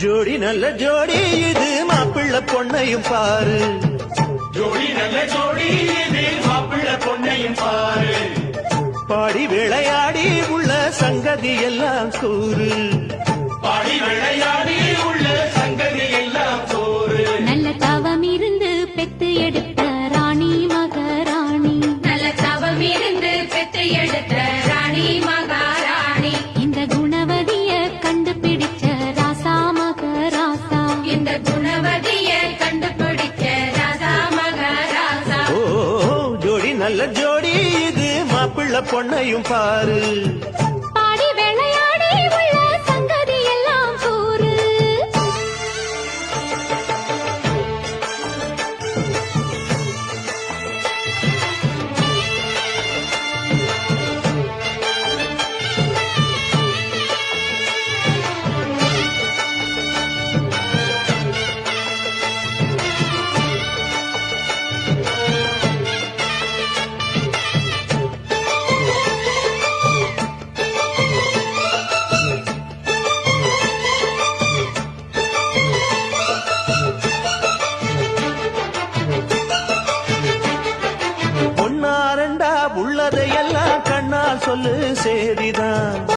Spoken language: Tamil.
ஜோடி நல்ல ஜோடி இது மாப்பிள்ளை பொண்ணையும் பாரு. ஜோடி நல்ல ஜோடி இது மாப்பிள்ள பொண்ணையும் பாரு. பாடி விளையாடி உள்ள சங்கதி எல்லாம் கூறு. பாடி விளையாடி உள்ள சங்கதி எல்லாம் சோறு நல்ல தவம் இருந்து பெத்து எடுத்த நல்ல ஜோடி இது. மாப்பிள்ள பொண்ணையும் பாரு. கதையெல்லாம் கண்ணா சொல்லு சேரிதான்